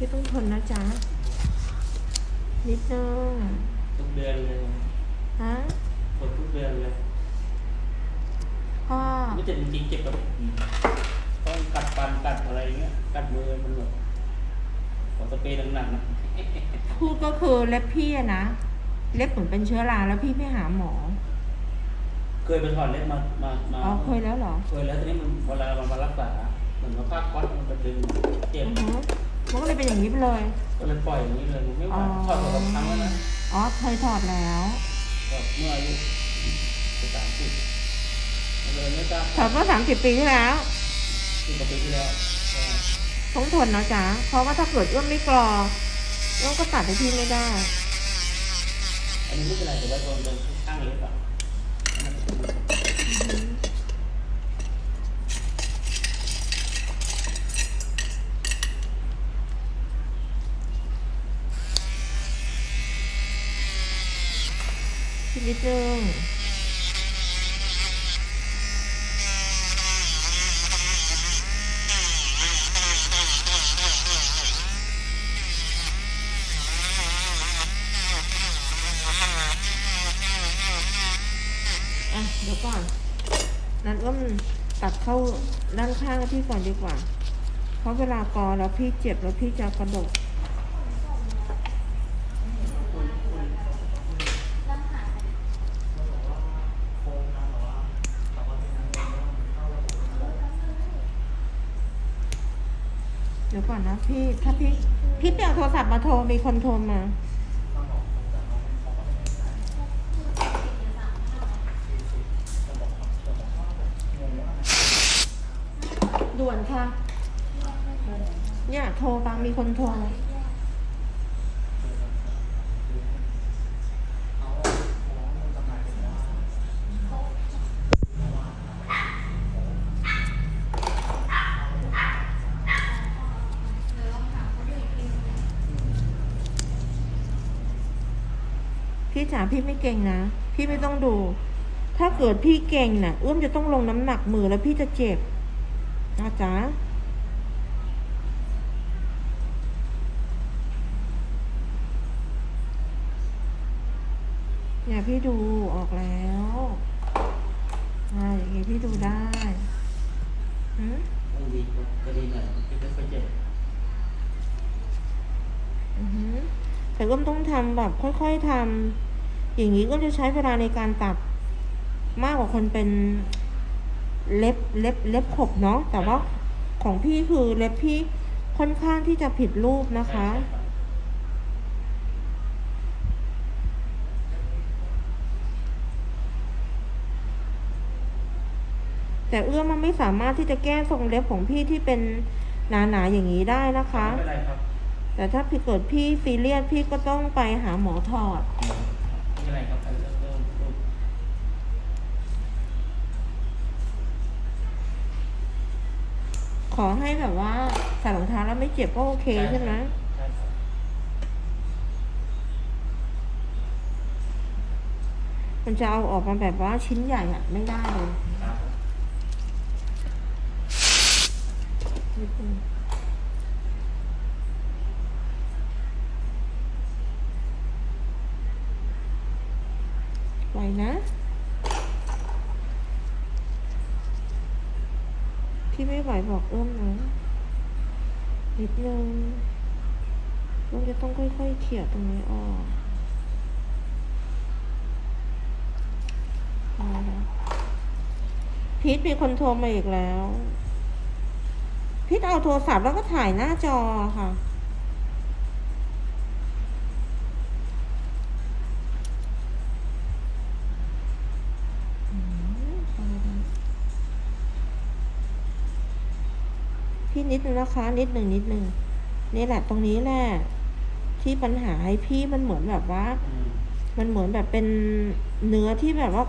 พี่ต้องทนนะจ๊ะ นิดนึงทุกเดือนเลยฮะกดทุกเดือนเลยพ่อไม่แต่จริงๆเจ็บแบบต้องกัดฟันกัดอะไรเงี้ยกัดมือมันแบบขอสเปรย์หนักๆนะพูดก็คือเล็บพี่อะนะเล็บเหมือนเป็นเชื้อราแล้วพี่ไม่หาหมอ เคยไปถอดเล็บมามามาอ๋อเคยแล้วเหรอ เคยแล้วตอนนี้มันเวลามันมารักษาเหมือนกับผ้าก๊อตมันไปดึงเจ็บอือฮึ มันก็เลยเป็นอย่างนี้ไปเลย ก็เลยปล่อยอย่างนี้เลยมันไม่ไหวอ๋อถอดมาสองครั้งแล้วนะอ๋อเคยถอดแล้วก็เมื่ออายุสามสิบเลยไม่กล้าถอดเมื่อสามสิบปีที่แล้วสิบกว่าปีที่แล้วใช่ต้องทนนะจ๊ะเพราะว่าถ้าเกิดอ้วนไม่กรออ้วนก็ตัดให้พี่ไม่ได้ อันนี้ไม่เป็นไรแต่ว่าโดนโดนข้างเล็บอะอันนั้นก็เป็น พี่นิดนึงอะเดี๋ยวก่อน นั้นอ้วนตัดเข้าด้านข้างพี่ก่อนดีกว่า เพราะเวลากอแล้วพี่เจ็บแล้วพี่จะกระดด เดี๋ยว ก่อนนะพี่ ถ้าพี่ พี่เปียนโทรศัพท์มาโทร มีคนโทรมา ด่วนค่ะ เนี่ยโทรบางมีคนโทร พี่จ๋าพี่ไม่เก่งนะ พี่ไม่ต้องดู ถ้าเกิดพี่เก่งน่ะเอื้อมจะต้องลงน้ำหนักมือแล้วพี่จะเจ็บนะจ๊ะเนี่ยพี่ดูออกแล้วอ่าอย่างงี้พี่ดูได้หืมต้องดีก็ดีหน่อยที่ไม่ค่อยเจ็บอือหือแต่ก็ต้องทำแบบค่อยๆทำ อย่างนี้ก็จะใช้เวลาในการตัดมากกว่าคนเป็นเล็บเล็บเล็บขบเนาะแต่ว่าของพี่คือเล็บพี่ค่อนข้างที่จะผิดรูปนะคะ แต่เอื้อมมันไม่สามารถที่จะแก้ทรงเล็บของพี่ที่เป็นหนาๆอย่างนี้ได้นะคะไม่เป็นไรครับแต่ถ้าพี่เกิดพี่ซีเรียสพี่ก็ต้องไปหาหมอถอด ไม่เป็นไรครับเริ่มเริ่มเริ่มขอให้แบบว่าใส่รองเท้าแล้วไม่เจ็บก็โอเคใช่ไหมใช่ครับมันจะเอาออกมาแบบว่าชิ้นใหญ่อะไม่ได้เลย ครับ นิดนึงไหวนะ ที่ไม่ไหวบอกเอื้อมนะนิดนึงเอื้อมจะต้องค่อยๆเขี่ยตรงนี้ออกพีทมีคนโทรมาอีกแล้วพีทเอาโทรศัพท์แล้วก็ถ่ายหน้าจอค่ะ พี่นิดนึงนะคะ นิดหนึ่งนิดหนึ่งนี่แหละตรงนี้แหละที่ปัญหาให้พี่มันเหมือนแบบว่า มันเหมือนแบบเป็นเนื้อที่แบบว่า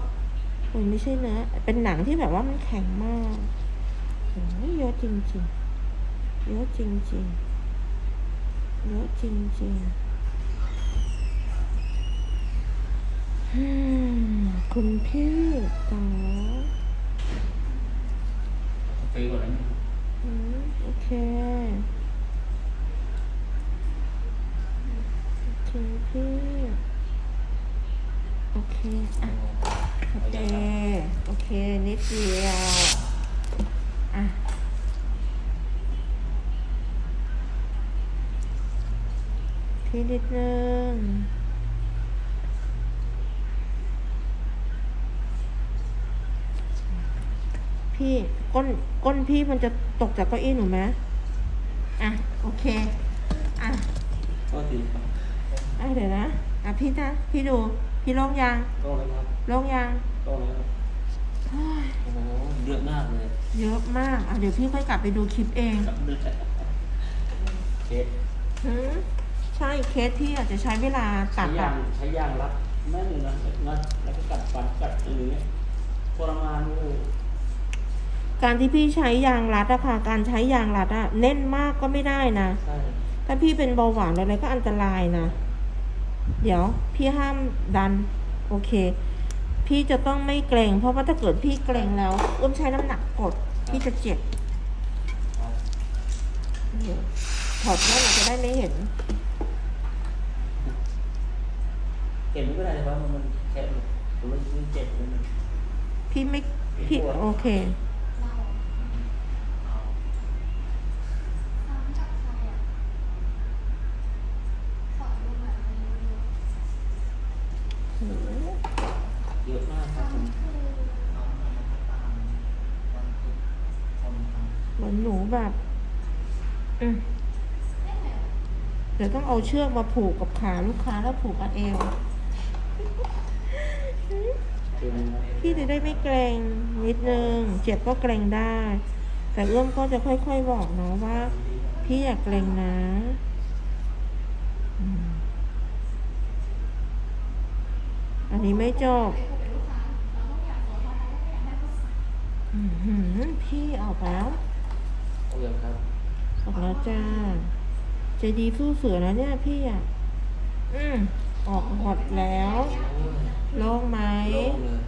โอ้ยไม่ใช่เนื้อ เป็นหนังที่แบบว่ามันแข็งมากโอ้ยเยอะจริงๆเยอะจริงๆเยอะจริงๆคุณพี่จ๋าสเปรย์ก่อ นนะอืมโอเคพี่โอเคอะโอเคโอเคนิดเดียวอะพี่นิดนึงพี่ ก้นก้นพี่มันจะตกจากเก้าอี้หนูไหมอะ โอเค อะก็ดีครับอะเดี๋ยวนะ อะพี่นะพี่ดู พี่โล่งยังก็เลยครับโล่งยังก็เลยครับเฮ้ยโอ้โหเยอะมากเลยเยอะมาก อะเดี๋ยวพี่ค่อยกลับไปดูคลิปเองครับดูจัดเคสหืมใช่เคสพี่อาจจะใช้เวลาใช้ตัดยาอะงใช้ยางรัดแม่นเลยนะงัดแล้วก็กัดฟันกัดอย่างเงี้ยทรมานโอ้ การที่พี่ใช้ยางรัดอะค่ะ การใช้ยางรัดอะเน้นมากก็ไม่ได้นะ ใช่ถ้าพี่เป็นเบาหวานอะไรก็อันตรายนะ เดี๋ยวพี่ห้ามดัน โอเค พี่จะต้องไม่เกรงเพราะว่าถ้าเกิดพี่เกรงแล้วเอื้อมใช้น้ำหนักกด พี่จะเจ็บครับเดี๋ยวถอดแว่นเราจะได้ไม่เห็น เห็นไม่เป็นไรเพราะมันมันแค่ผมมันเจ็บมันพี่ไม่พี่โอเค เยอะมากครับผม เหมือนหนู แบบเดี๋ยวต้องเอาเชือกมาผูกกับขาลูกค้าแล้วผูกกับเอวพี่จะได้ไม่เกรงนิดนึง เจ็บก็เกรงได้ แต่เอื้อมก็จะค่อยๆบอกเนาะว่า พี่อยากเกรงนะอันนี้ไม่จบอื้อหือพี่ออกแล้ว โอเคครับ ออก แล้วจ้าใจดีสู้เสือนะเนี่ยพี่อะ อืมออกหมดแล้วโอ้ยโล่งไหมโล่งเลย